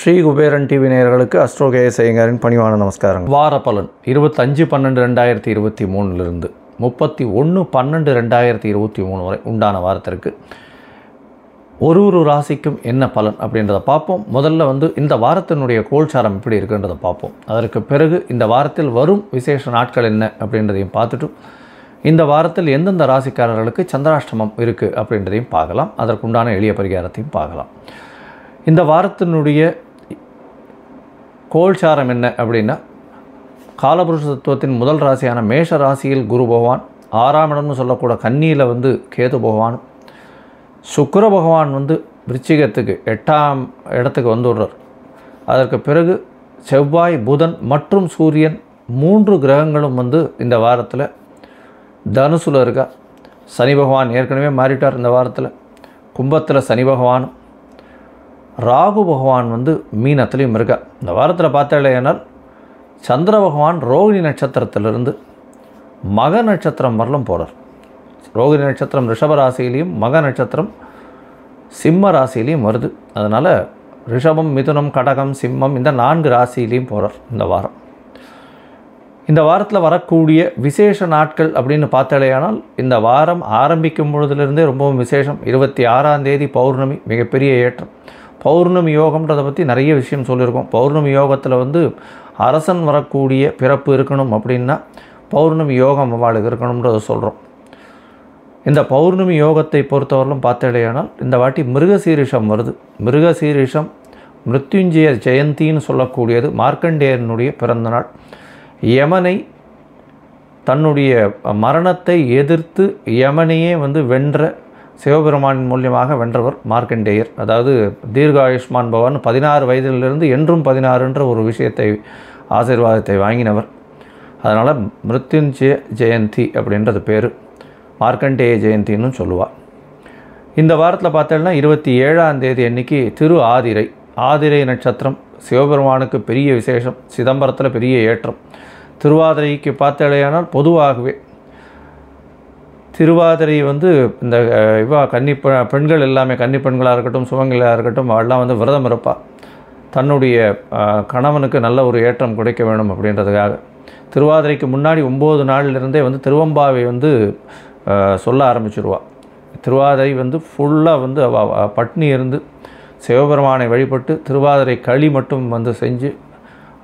Sri Kuberan TV நேயர்களுக்கு அஸ்ட்ரோகேய செய்யங்காரின் பணிவான நமஸ்காரம் வார பலன். இருபத்தஞ்சு பன்னெண்டு ரெண்டாயிரத்தி இருபத்தி மூணுலேருந்து முப்பத்தி ஒன்று பன்னெண்டு ரெண்டாயிரத்தி இருபத்தி மூணு வரை உண்டான வாரத்திற்கு ஒரு ஒரு ராசிக்கும் என்ன பலன் அப்படின்றத பார்ப்போம். முதல்ல வந்து இந்த வாரத்தினுடைய கோல்சாரம் எப்படி இருக்குன்றதை பார்ப்போம். அதற்கு பிறகு இந்த வாரத்தில் வரும் விசேஷ நாட்கள் என்ன அப்படின்றதையும் பார்த்துட்டு இந்த வாரத்தில் எந்தெந்த ராசிக்காரர்களுக்கு சந்திராஷ்டமம் இருக்குது அப்படின்றதையும் பார்க்கலாம். அதற்குண்டான எளிய பரிகாரத்தையும் பார்க்கலாம். இந்த வாரத்தினுடைய கோல்சாரம் என்ன அப்படின்னா காலபுருஷ தத்துவத்தின் முதல் ராசியான மேஷ ராசியில் குரு பகவான் ஆறாம் இடம்னு சொல்லக்கூட கன்னியில் வந்து கேது பகவான் சுக்கர பகவான் வந்து விருச்சிகத்துக்கு எட்டாம் இடத்துக்கு வந்துடுறார். அதற்கு பிறகு செவ்வாய் புதன் மற்றும் சூரியன் மூன்று கிரகங்களும் வந்து இந்த வாரத்தில் தனுசுல இருக்கா. சனி பகவான் ஏற்கனவே மாறிட்டார் இந்த வாரத்தில். கும்பத்தில் சனி பகவானும் ராகு பகவான் வந்து மீனத்துலேயும் இருக்கா. இந்த வாரத்தில் பார்த்தாலேனால் சந்திர பகவான் ரோகிணி நட்சத்திரத்திலிருந்து மக நட்சத்திரம் வரலும் போகிறார் ரோகிணி நட்சத்திரம் ரிஷப ராசியிலையும் மக நட்சத்திரம் சிம்ம ராசியிலையும் வருது. அதனால் ரிஷபம் மிதுனம் கடகம் சிம்மம் இந்த நான்கு ராசியிலையும் போகிறார் இந்த வாரம். இந்த வாரத்தில் வரக்கூடிய விசேஷ நாட்கள் அப்படின்னு பார்த்தாலேயானால் இந்த வாரம் ஆரம்பிக்கும் பொழுதுலேருந்தே ரொம்பவும் விசேஷம். இருபத்தி ஆறாம் தேதி பௌர்ணமி மிகப்பெரிய ஏற்றம். பௌர்ணமி யோகம்ன்றதை பற்றி நிறைய விஷயம் சொல்லியிருக்கோம். பௌர்ணமி யோகத்தில் வந்து அரசன் வரக்கூடிய பிறப்பு இருக்கணும் அப்படின்னா பௌர்ணமி யோகம் அவளுக்கு இருக்கணுன்றதை சொல்கிறோம் இந்த பௌர்ணமி யோகத்தை பொறுத்தவரையிலும் பார்த்தேடையானால் இந்த வாட்டி மிருகசீரிஷம் வருது. மிருகசீரிஷம் மிருத்யுஞ்சய ஜெயந்தின்னு சொல்லக்கூடியது மார்க்கண்டேயனுடைய பிறந்தநாள் யமனை தன்னுடைய மரணத்தை எதிர்த்து யமனையே வந்து வென்ற சிவபெருமான் மூலியமாக வென்றவர் மார்க்கண்டேயர். அதாவது தீர்காயுஷ்மான் பவன் பதினாறு வயதிலிருந்து என்றும் பதினாறுன்ற ஒரு விஷயத்தை ஆசீர்வாதத்தை வாங்கினவர். அதனால் மிருத்யுஞ்சய ஜெயந்தி அப்படின்றது பேர். மார்க்கண்டேய ஜெயந்தின்னு சொல்லுவாள் இந்த வாரத்தில் பார்த்தோம்னா இருபத்தி ஏழாம் தேதி அன்னைக்கு திரு ஆதிரை. ஆதிரை நட்சத்திரம் சிவபெருமானுக்கு பெரிய விசேஷம் சிதம்பரத்தில் பெரிய ஏற்றம். திருவாதிரைக்கு பார்த்தலையானால் பொதுவாகவே திருவாதிரை வந்து இந்த இவா கன்னி பெண்கள் எல்லாமே கன்னி பெண்களாக இருக்கட்டும் சுமங்களாக இருக்கட்டும் அவெல்லாம் வந்து விரதம் இருப்பாள் தன்னுடைய கணவனுக்கு நல்ல ஒரு ஏற்றம் கிடைக்க வேணும் அப்படின்றதுக்காக. திருவாதிரைக்கு முன்னாடி ஒம்பது நாள்லேருந்தே வந்து திருவம்பாவை வந்து சொல்ல ஆரம்பிச்சிருவாள் திருவாதிரை வந்து ஃபுல்லாக வந்து அவ பட்னி இருந்து சிவபெருமானை வழிபட்டு திருவாதிரை களி மட்டும் வந்து செஞ்சு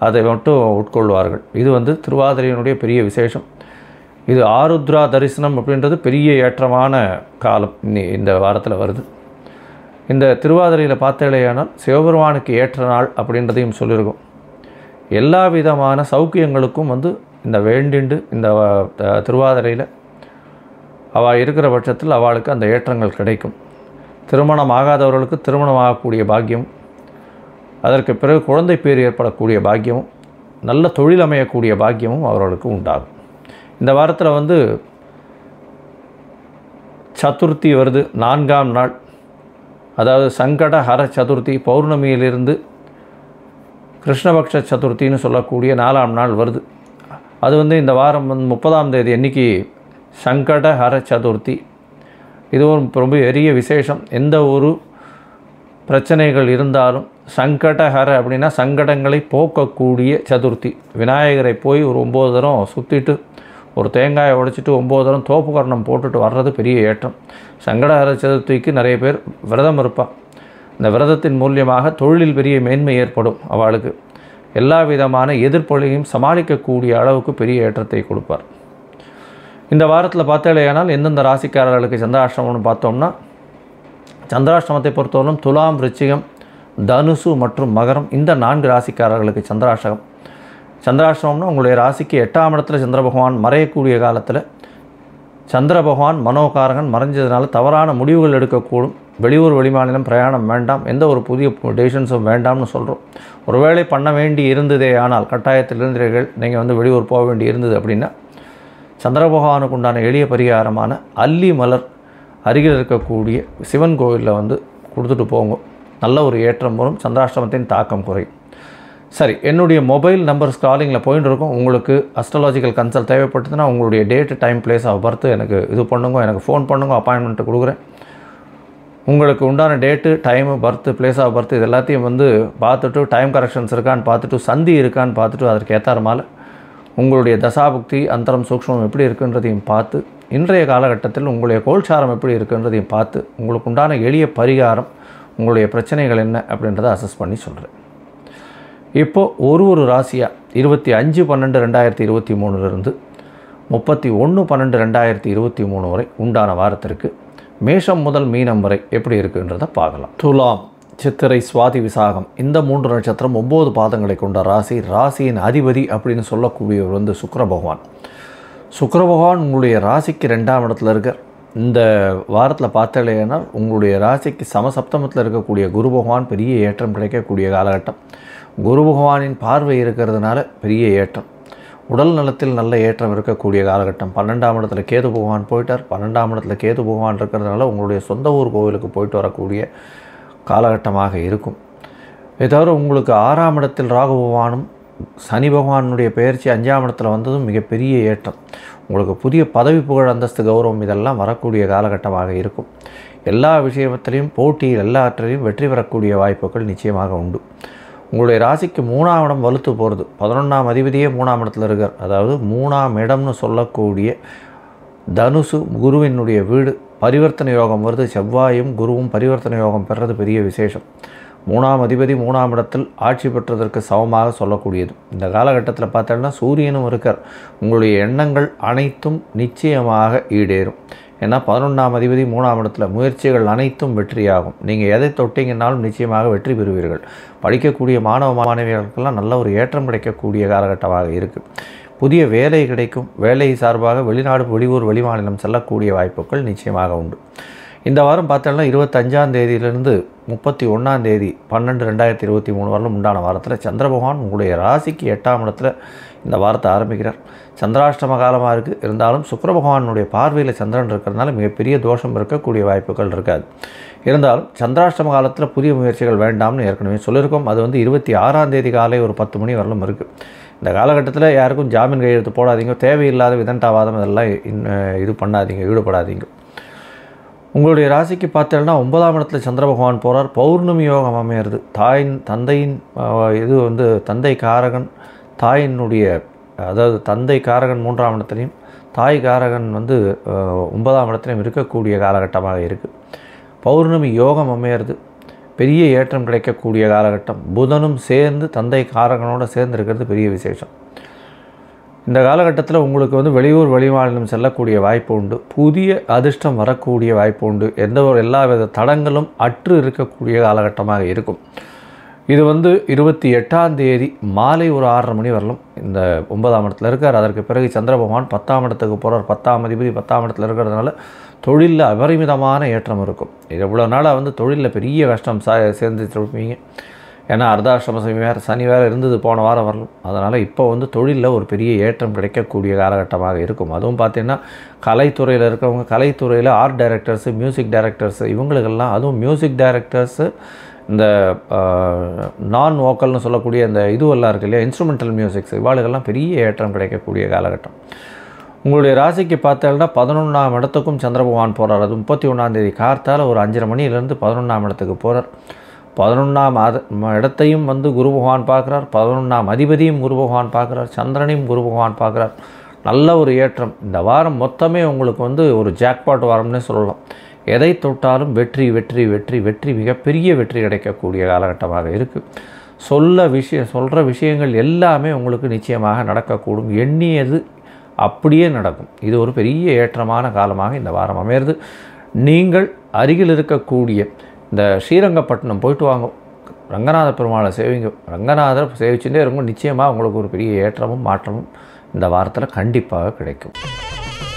அதை மட்டும் உட்கொள்வார்கள். இது வந்து திருவாதிரையினுடைய பெரிய விசேஷம். இது ஆருத்ரா தரிசனம் அப்படின்றது பெரிய ஏற்றமான காலம். இந்த வாரத்தில் வருது. இந்த திருவாதிரையில் பார்த்தேலையானால் சிவபெருமானுக்கு ஏற்ற நாள் அப்படின்றதையும் சொல்லியிருக்கோம். எல்லா விதமான சௌக்கியங்களுக்கும் வந்து இந்த வேண்டிண்டு இந்த திருவாதிரையில் அவள் இருக்கிற பட்சத்தில் அவளுக்கு அந்த ஏற்றங்கள் கிடைக்கும். திருமணம் ஆகாதவர்களுக்கு திருமணம் ஆகக்கூடிய பாக்கியம் அதற்கு பிறகு குழந்தை பேர் ஏற்படக்கூடிய பாக்கியமும் நல்ல தொழில் அமையக்கூடிய பாக்கியமும் அவர்களுக்கு உண்டாகும். இந்த வாரத்தில் வந்து சதுர்த்தி வருது நான்காம் நாள். அதாவது சங்கட ஹர சதுர்த்தி பௌர்ணமியிலிருந்து கிருஷ்ணபக்ஷ சதுர்த்தின்னு சொல்லக்கூடிய நாலாம் நாள் வருது. அது வந்து இந்த வாரம் வந்து முப்பதாம் தேதி அன்னைக்கு சங்கட ஹர சதுர்த்தி. இதுவும் ரொம்ப பெரிய விசேஷம். எந்த ஒரு பிரச்சனைகள் இருந்தாலும் சங்கடஹர அப்படின்னா சங்கடங்களை போக்கக்கூடிய சதுர்த்தி. விநாயகரை போய் ஒரு ஒம்பது தரம் சுற்றிட்டு ஒரு தேங்காயை உடைச்சிட்டு ஒம்பது தரம் தோப்பு கரணம் போட்டுட்டு வர்றது பெரிய ஏற்றம். சங்கடஹர சதுர்த்திக்கு நிறைய பேர் விரதம் இருப்பாள் இந்த விரதத்தின் மூலியமாக தொழிலில் பெரிய மேன்மை ஏற்படும் அவளுக்கு. எல்லா விதமான எதிர்ப்பொழியையும் சமாளிக்கக்கூடிய அளவுக்கு பெரிய ஏற்றத்தை கொடுப்பார். இந்த வாரத்தில் பார்த்தாலேயானால் எந்தெந்த ராசிக்காரர்களுக்கு சந்திராஷ்டமம்னு பார்த்தோம்னா சந்திராஷ்டமத்தை பொறுத்தவரைக்கும் துலாம் ரிச்சிகம் தனுசு மற்றும் மகரம் இந்த நான்கு ராசிக்காரர்களுக்கு சந்திராஷ்டகம். சந்திராஷ்டமம்னா உங்களுடைய ராசிக்கு எட்டாம் இடத்துல சந்திர பகவான் மறையக்கூடிய காலத்தில் சந்திர பகவான் மனோகாரகன் மறைஞ்சதுனால தவறான முடிவுகள் எடுக்கக்கூடும். வெளியூர் வெளிமாநிலம் பிரயாணம் வேண்டாம். எந்த ஒரு புதிய டெசிஷன்ஸும் வேண்டாம்னு சொல்கிறோம் ஒருவேளை பண்ண வேண்டி இருந்ததே ஆனால் கட்டாயத்தில் இருந்தீர்கள். நீங்கள் வந்து வெளியூர் போக வேண்டி இருந்தது அப்படின்னா சந்திர பகவானுக்கு உண்டான எளிய பரிகாரமான அல்லி மலர் அருகில் இருக்கக்கூடிய சிவன் கோவிலில் வந்து கொடுத்துட்டு போங்க. நல்ல ஒரு ஏற்றம் வரும். சந்திராஷ்டமத்தின் தாக்கம் குறையும். சரி என்னுடைய மொபைல் நம்பர் ஸ்க்ராலிங்கில் போயின்னு இருக்கும். உங்களுக்கு அஸ்ட்ராலாஜிக்கல் கன்சல்ட் தேவைப்பட்டதுன்னா உங்களுடைய date time place of birth எனக்கு இது பண்ணுங்க எனக்கு ஃபோன் பண்ணுங்க அப்பாயின்மெண்ட்டு கொடுக்குறேன். உங்களுக்கு உண்டான date time birth place of birth இது எல்லாத்தையும் வந்து பார்த்துட்டு டைம் கரெக்ஷன்ஸ் இருக்கான்னு பார்த்துட்டு சந்தி இருக்கான்னு பார்த்துட்டு அதற்கு ஏற்றாற உங்களுடைய தசாபுக்தி அந்தரம் சூக்ஷ்மம் எப்படி இருக்குன்றதையும் பார்த்து இன்றைய காலகட்டத்தில் உங்களுடைய கோல்சாரம் எப்படி இருக்குன்றதையும் பார்த்து உங்களுக்கு உண்டான எளிய பரிகாரம் உங்களுடைய பிரச்சனைகள் என்ன அப்படின்றத அசஸ் பண்ணி சொல்கிறேன் இப்போது ஒரு ஒரு ராசியாக இருபத்தி அஞ்சு பன்னெண்டு ரெண்டாயிரத்தி இருபத்தி மூணுலேருந்து முப்பத்தி ஒன்று பன்னெண்டு ரெண்டாயிரத்தி இருபத்தி மூணு வரை உண்டான வாரத்திற்கு மேஷம் முதல் மீனம் வரை எப்படி இருக்குன்றதை பார்க்கலாம். துலாம் சித்திரை சுவாதி விசாகம். இந்த மூன்று நட்சத்திரம் ஒம்பது பாதங்களை கொண்ட ராசி ராசியின் அதிபதி அப்படின்னு சொல்லக்கூடியவர் வந்து சுக்கர பகவான். சுக்கர பகவான் உங்களுடைய ராசிக்கு ரெண்டாம் இடத்துல இருக்கார். இந்த வாரத்தில் பார்த்தலையானால் உங்களுடைய ராசிக்கு சமசப்தமத்தில் இருக்கக்கூடிய குரு பகவான் பெரிய ஏற்றம் கிடைக்கக்கூடிய காலகட்டம். குரு பகவானின் பார்வை இருக்கிறதுனால பெரிய ஏற்றம். உடல் நலத்தில் நல்ல ஏற்றம் இருக்கக்கூடிய காலகட்டம். பன்னெண்டாம் இடத்துல கேது பகவான் போயிட்டார். பன்னெண்டாம் இடத்துல கேது பகவான் இருக்கிறதுனால உங்களுடைய சொந்த ஊர் கோவிலுக்கு போயிட்டு வரக்கூடிய காலகட்டமாக இருக்கும். இதை தவிர உங்களுக்கு ஆறாம் இடத்தில் ராகு பகவானும் சனி பகவானுடைய பெயர்ச்சி அஞ்சாம் இடத்துல வந்ததும் மிகப்பெரிய ஏற்றம். உங்களுக்கு புதிய பதவி புகழ் அந்தஸ்து கௌரவம் இதெல்லாம் வரக்கூடிய காலகட்டமாக இருக்கும். எல்லா விஷயத்திலையும் போட்டியில் எல்லாற்றிலையும் வெற்றி பெறக்கூடிய வாய்ப்புகள் நிச்சயமாக உண்டு. உங்களுடைய ராசிக்கு மூணாம் இடம் வலுத்து போகிறது பதினொன்றாம் அதிபதியே மூணாம் இடத்துல இருக்கார். அதாவது மூணாம் இடம்னு சொல்லக்கூடிய தனுசு குருவினுடைய வீடு பரிவர்த்தனை யோகம் வருது. செவ்வாயும் குருவும் பரிவர்த்தனை யோகம் பெறது பெரிய விசேஷம். மூணாம் அதிபதி மூணாம் இடத்தில் ஆட்சி பெற்றதற்கு சமமாக சொல்லக்கூடியது. இந்த காலகட்டத்தில் பார்த்தோம்னா சூரியனும் இருக்கார். உங்களுடைய எண்ணங்கள் அனைத்தும் நிச்சயமாக ஈடேறும். ஏன்னா பதினொன்றாம் அதிபதி மூணாம் இடத்துல முயற்சிகள் அனைத்தும் வெற்றியாகும். நீங்கள் எதை தொட்டிங்கன்னாலும் நிச்சயமாக வெற்றி பெறுவீர்கள். படிக்கக்கூடிய மாணவ மாணவிகளுக்கெல்லாம் நல்ல ஒரு ஏற்றம் கிடைக்கக்கூடிய காலகட்டமாக இருக்குது புதிய வேலை கிடைக்கும். வேலை சார்பாக வெளிநாடு வெளியூர் வெளிமாநிலம் செல்லக்கூடிய வாய்ப்புகள் நிச்சயமாக உண்டு. இந்த வாரம் பார்த்தோம்னா இருபத்தஞ்சாம் தேதியிலிருந்து முப்பத்தி ஒன்றாம் தேதி பன்னெண்டு ரெண்டாயிரத்தி இருபத்தி மூணு வரலும் உண்டான வாரத்தில் சந்திர பகவான் உங்களுடைய ராசிக்கு எட்டாம் இடத்துல இந்த வாரத்தை ஆரம்பிக்கிறார். சந்திராஷ்டம காலமாக இருக்குது இருந்தாலும் சுக்கர பகவானுடைய பார்வையில் சந்திரன் இருக்கிறதுனால மிகப்பெரிய தோஷம் இருக்கக்கூடிய வாய்ப்புகள் இருக்காது. இருந்தாலும் சந்திராஷ்டம காலத்தில் புதிய முயற்சிகள் வேண்டாம்னு ஏற்கனவே சொல்லியிருக்கோம். அது வந்து இருபத்தி ஆறாம் தேதி காலை ஒரு பத்து மணி வரலும் இருக்குது இந்த காலகட்டத்தில் யாருக்கும் ஜாமீன் கையெழுத்து போடாதீங்க. தேவையில்லாத விதண்டாவாதம் இதெல்லாம் இன்- இது பண்ணாதீங்க. ஈடுபடாதீங்க. உங்களுடைய ராசிக்கு பார்த்தேன்னா ஒன்பதாம் இடத்துல சந்திர பகவான் போகிறார் பௌர்ணமி யோகம் அமையிறது. தாயின் தந்தையின் இது வந்து தந்தை காரகன் தாயினுடைய அதாவது தந்தை காரகன் மூன்றாம் இடத்துலையும் தாய் காரகன் வந்து ஒன்பதாம் இடத்துலையும் இருக்கக்கூடிய காலகட்டமாக இருக்குது பௌர்ணமி யோகம் அமையிறது. பெரிய ஏற்றம் கிடைக்கக்கூடிய காலகட்டம். புதனும் சேர்ந்து தந்தை காரகனோடு சேர்ந்து இருக்கிறது பெரிய விசேஷம். இந்த காலகட்டத்தில் உங்களுக்கு வந்து வெளியூர் வெளிமாநிலம் செல்லக்கூடிய வாய்ப்பு உண்டு. புதிய அதிர்ஷ்டம் வரக்கூடிய வாய்ப்பு உண்டு. எந்த ஒரு எல்லா வித தடங்களும் அற்று இருக்கக்கூடிய காலகட்டமாக இருக்கும். இது வந்து இருபத்தி எட்டாம் தேதி மாலை ஒரு ஆறரை மணி வரலும் இந்த ஒன்பதாம் இடத்துல இருக்கார். அதற்கு பிறகு சந்திர பகவான் பத்தாம் இடத்துக்கு போகிறார் பத்தாம் அதிபதி பத்தாம் இடத்துல இருக்கிறதுனால தொழிலில் அபரிமிதமான ஏற்றம் இருக்கும். இது இவ்வளோ நாளாக வந்து தொழிலில் பெரிய கஷ்டம் சா சேர்ந்து இருப்பீங்க. ஏன்னா அர்த்தாஷ்டம சனி வேறு சனி வேறு இருந்தது போன வாரம் வரலும். அதனால் இப்போ வந்து தொழிலில் ஒரு பெரிய ஏற்றம் கிடைக்கக்கூடிய காலகட்டமாக இருக்கும். அதுவும் பார்த்தீங்கன்னா கலைத்துறையில் இருக்கிறவங்க கலைத்துறையில் ஆர்ட் டைரக்டர்ஸு மியூசிக் டைரக்டர்ஸு இவங்களுக்கெல்லாம் அதுவும் மியூசிக் டைரக்டர்ஸு இந்த நான் வோக்கல்னு சொல்லக்கூடிய இந்த இதுவெல்லாம் இருக்கு இல்லையா? இன்ஸ்ட்ருமெண்டல் மியூசிக்ஸ் இவாளுகள்லாம் பெரிய ஏற்றம் கிடைக்கக்கூடிய காலகட்டம். உங்களுடைய ராசிக்கு பார்த்தீங்கன்னா பதினொன்றாம் இடத்துக்கும் சந்திரபகவான் போகிறார் அது முப்பத்தி ஒன்றாந்தேதி கார்த்தால் ஒரு அஞ்சரை மணியிலேருந்து பதினொன்றாம் இடத்துக்கு போகிறார் பதினொன்றாம் அத இடத்தையும் வந்து குரு பகவான் பார்க்குறார். பதினொன்றாம் அதிபதியும் குரு பகவான் பார்க்குறார். சந்திரனையும் குரு பகவான் பார்க்குறார். நல்ல ஒரு ஏற்றம். இந்த வாரம் மொத்தமே உங்களுக்கு வந்து ஒரு ஜாக்பாட் வாரம்னே சொல்லலாம். எதை தொட்டாலும் வெற்றி வெற்றி வெற்றி வெற்றி மிகப்பெரிய வெற்றி கிடைக்கக்கூடிய காலகட்டமாக இருக்குது சொல்ல விஷயம் சொல்கிற விஷயங்கள் எல்லாமே உங்களுக்கு நிச்சயமாக நடக்கக்கூடும். எண்ணியது அப்படியே நடக்கும். இது ஒரு பெரிய ஏற்றமான காலமாக இந்த வாரம் அமையிறது. நீங்கள் அருகில் இருக்கக்கூடிய இந்த ஸ்ரீரங்கப்பட்டினம் போயிட்டு வாங்க. ரங்கநாத பெருமாளை சேவிங்க. ரங்கநாதர் சேவிச்சுட்டே இருக்கும் நிச்சயமாக உங்களுக்கு ஒரு பெரிய ஏற்றமும் மாற்றமும் இந்த வாரத்தில் கண்டிப்பாக கிடைக்கும்.